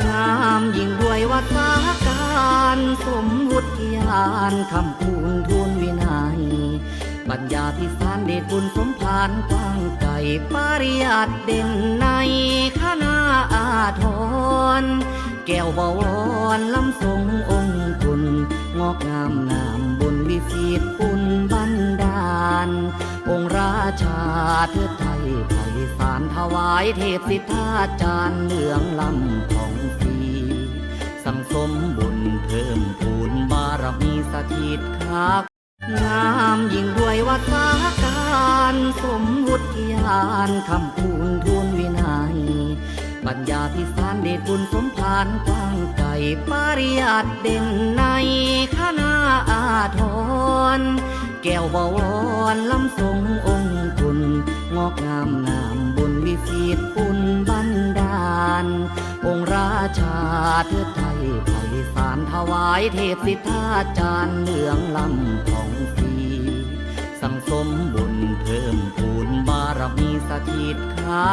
งามยิ่งด้วยวัฒการสมวุฒิญาณคำคูณทูลวินัยปัญญาพิสารเดชบุญสมภารกว้างไกลปริยัติเด่นในคณะอาทร แก้วบวรลำทรงองค์คุณ งอกงามงามบุญวิสิตปุญบันดาล องค์ราชาเทิดไทยไพศาลถวายเทพสิทธาจารย์เหลืองลำของ สังสมบุญเพิ่มพูนบารมีสถิตคักงามยิ่งด้วยวัฒการสมวุฒิญาณคำคูณทูลวินัยปัญญาพิสารเดชบุญสมภารกว้างไกลปริยัติเด่นในคณะอาทร แก้วบวรลำทรงองค์คุณ งอกงามงามบุญวิสิตปุ เทิดไทยไพศาลถวายเทพสิทธาจารย์เหลืองลำของฟรีสังสมบุญเพิ่มพูนบารมีสถิตค้า